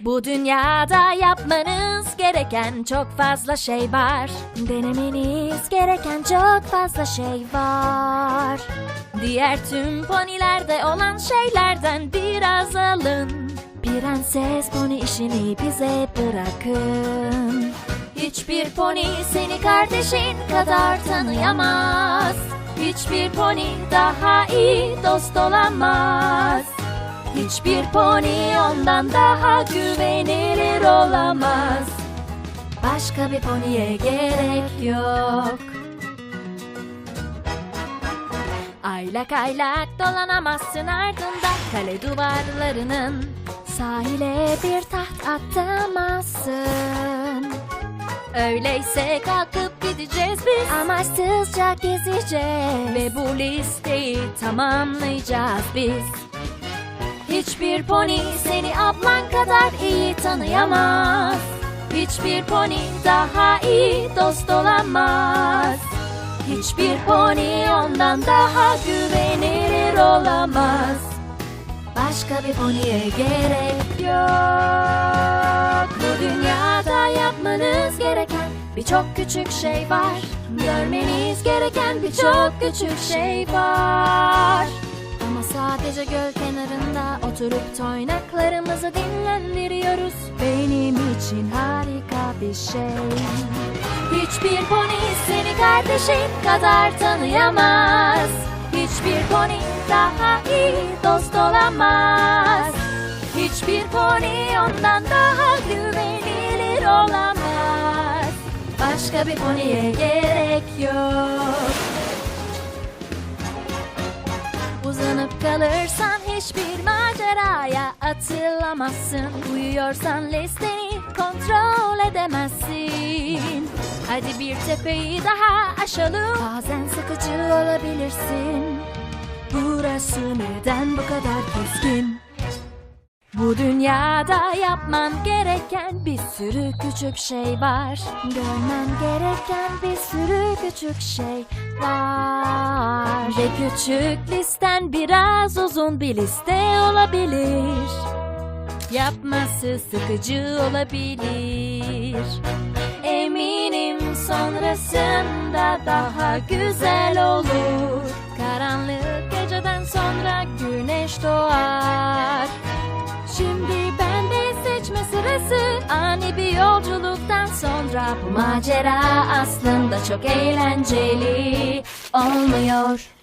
Bu dünyada yapmanız gereken çok fazla şey var. Denemeniz gereken çok fazla şey var. Diğer tüm ponilerde olan şeylerden biraz alın. Prenses poni işini bize bırakın. Hiçbir poni seni kardeşin kadar tanıyamaz. Hiçbir poni daha iyi dost olamaz. Hiçbir poni ondan daha güvenilir olamaz. Başka bir poniye gerek yok. Aylak aylak dolanamazsın ardında kale duvarlarının Sahile bir taht attamazsın Öyleyse kalkıp gideceğiz biz. Amaçsızca gezeceğiz Ve bu listeyi tamamlayacağız biz Hiçbir pony seni ablan kadar iyi tanıyamaz. Hiçbir pony daha iyi dost olamaz. Hiçbir pony ondan daha güvenilir olamaz. Başka bir poniye gerek yok. Bu dünyada yapmanız gereken birçok küçük şey var. Görmeniz gereken birçok küçük şey var sadece göl kenarında oturup toynaklarımızı dinlendiriyoruz. Benim için harika bir şey. Hiçbir pony seni kardeşin kadar tanıyamaz. Hiçbir pony daha iyi dost olamaz. Hiçbir pony ondan daha güvenilir olamaz. Başka bir poniye gerek yok Uzanıp kalırsan hiçbir maceraya atılamazsın. Uyuyorsan listeni kontrol edemezsin. Hadi bir tepeyi daha aşalım. Bazen sıkıcı olabilirsin. Burası neden bu kadar keskin? Bu dünyada yapman gereken bir sürü küçük şey var. Görmen gereken bir sürü küçük şey var. Ve küçük listen biraz uzun bir liste olabilir. Yapması sıkıcı olabilir. Eminim sonrasında daha güzel olur. Karanlık geceden sonra güneş doğar. Sırası Ani bir yolculuktan sonra Bu macera aslında çok eğlenceli Olmuyor